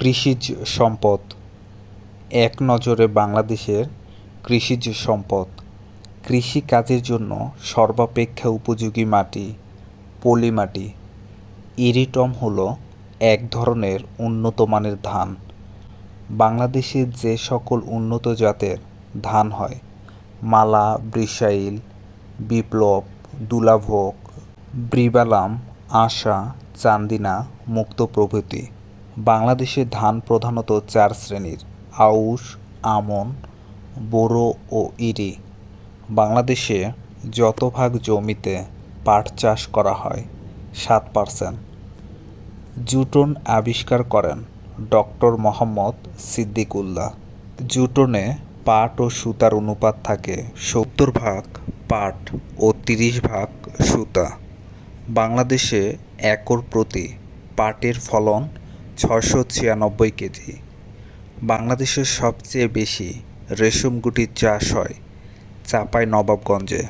কৃষিজ সম্পদ। এক নজরে বাংলাদেশের কৃষিজ সম্পদ। কৃষি কাজের জন্য সর্বাপেক্ষা উপযোগী মাটি, পলি মাটি। ইরিটম হলো এক ধরনের উন্নত মানের ধান। বাংলাদেশে যে সকল উন্নত জাতের ধান হয়, মালা, ব্রিসাইল, বিপ্লব, দুলাভোগ, ব্রিবালাম, আশা, চান্দিনা, মুক্ত প্রভৃতি। বাংলাদেশে ধান প্রধানত চার শ্রেণির, আউশ, আমন, বোরো ও ইরি। বাংলাদেশে যত ভাগ জমিতে পাট চাষ করা হয়, সাত পার্সেন্ট। জুটন আবিষ্কার করেন ডক্টর মোহাম্মদ সিদ্দিকুল্লাহ। জুটনে পাট ও সুতার অনুপাত থাকে সত্তর ভাগ পাট ও তিরিশ ভাগ সুতা। বাংলাদেশে একর প্রতি পাটের ফলন ছশো ছিয়ানব্বই কেজি। বাংলাদেশের সবচেয়ে বেশি রেশম গুটির চাষ হয় চাঁপাই নবাবগঞ্জে